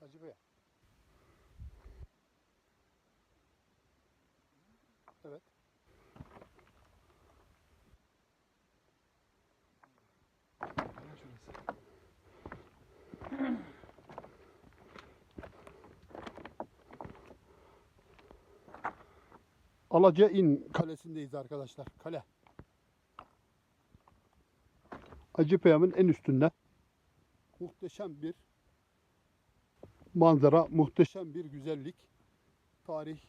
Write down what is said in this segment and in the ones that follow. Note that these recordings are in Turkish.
Hacı Evet. Hemen şurası. Alaca İn kalesindeyiz arkadaşlar. Kale. Acıpayam'ın en üstünde. Muhteşem bir manzara, muhteşem bir güzellik. Tarihler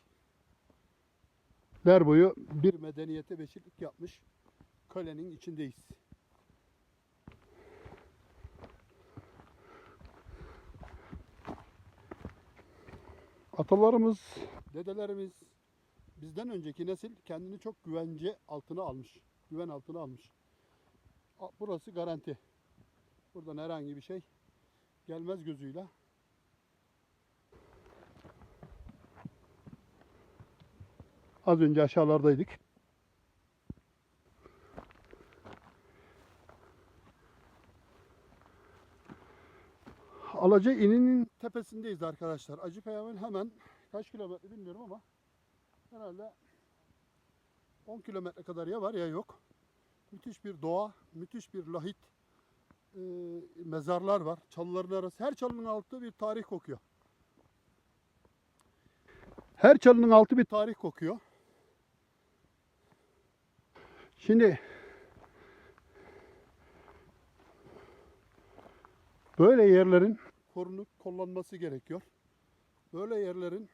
boyu bir medeniyete beşiklik yapmış kalenin içindeyiz. Atalarımız, dedelerimiz, bizden önceki nesil kendini çok güvence altına almış. Güven altına almış. Burası garanti. Buradan herhangi bir şey gelmez gözüyle. Az önce aşağılardaydık. Alaca İni'nin tepesindeyiz arkadaşlar. Acıpayam'ın hemen kaç kilometre bilmiyorum ama herhalde 10 kilometre kadar ya var ya yok. Müthiş bir doğa, müthiş bir lahit e, mezarlar var. Çalıların arası. Her çalının altı bir tarih kokuyor. Her çalının altı bir tarih kokuyor. Şimdi böyle yerlerin korunup kollanması gerekiyor. Böyle yerlerin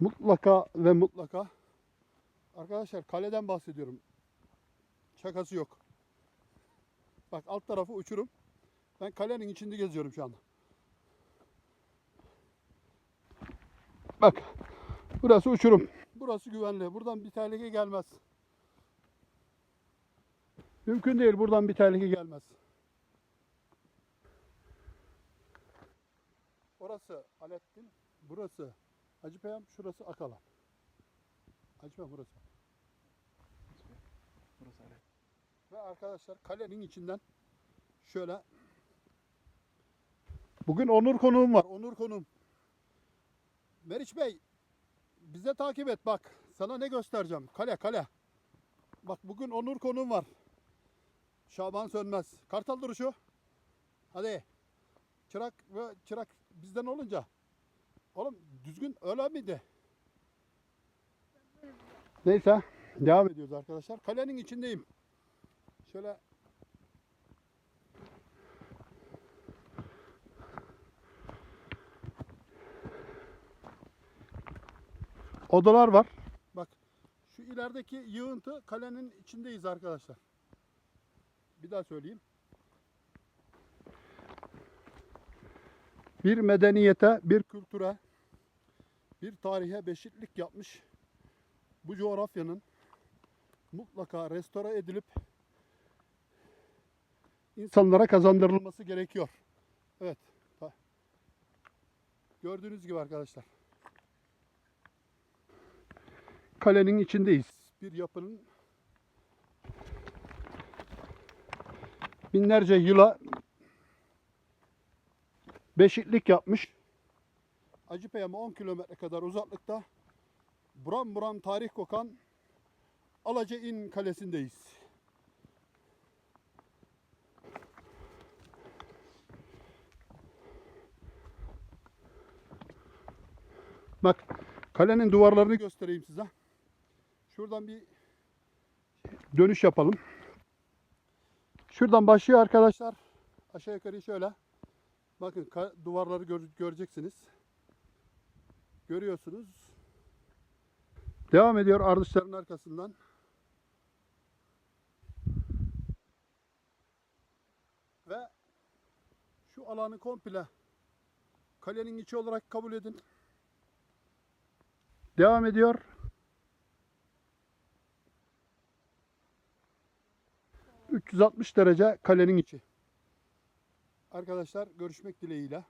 mutlaka ve mutlaka arkadaşlar kaleden bahsediyorum. Şakası yok. Bak alt tarafı uçurum. Ben kalenin içinde geziyorum şu anda. Bak. Burası uçurum. Burası güvenli. Buradan bir tehlike gelmez. Mümkün değil buradan bir tehlike gelmez. Orası Alettin, burası Hacıpeyam, şurası Akalan. Hacıpeyam burası. Burası öyle. Ve arkadaşlar kalenin içinden şöyle Bugün Onur konuğum var. Onur konuğum. Meriç Bey bize takip et bak. Sana ne göstereceğim? Kale kale. Bak bugün Onur konuğum var. Şaban Sönmez. Kartal duruşu. Hadi. Çırak ve çırak bizden olunca. Oğlum düzgün öyle miydi? Neyse devam ediyoruz arkadaşlar. Kalenin içindeyim. Şöyle odalar var. Bak şu ilerideki yığıntı kalenin içindeyiz arkadaşlar. Bir daha söyleyeyim. Bir medeniyete, bir kültüre, bir tarihe beşiklik yapmış bu coğrafyanın mutlaka restore edilip insanlara kazandırılması gerekiyor. Evet. Gördüğünüz gibi arkadaşlar. Kalenin içindeyiz. Bir yapının binlerce yıla beşiklik yapmış. Acıpayam'a 10 kilometre kadar uzaklıkta buram buram tarih kokan Alaca İn Kalesi'ndeyiz. Bak kalenin duvarlarını göstereyim size. Şuradan bir dönüş yapalım. Şuradan başlıyor arkadaşlar. Aşağı yukarı şöyle. Bakın duvarları gör- göreceksiniz. Görüyorsunuz. Devam ediyor ardışların arkasından. Ve şu alanı komple kalenin içi olarak kabul edin. Devam ediyor. ...360 derece kalenin içi. Arkadaşlar görüşmek dileğiyle.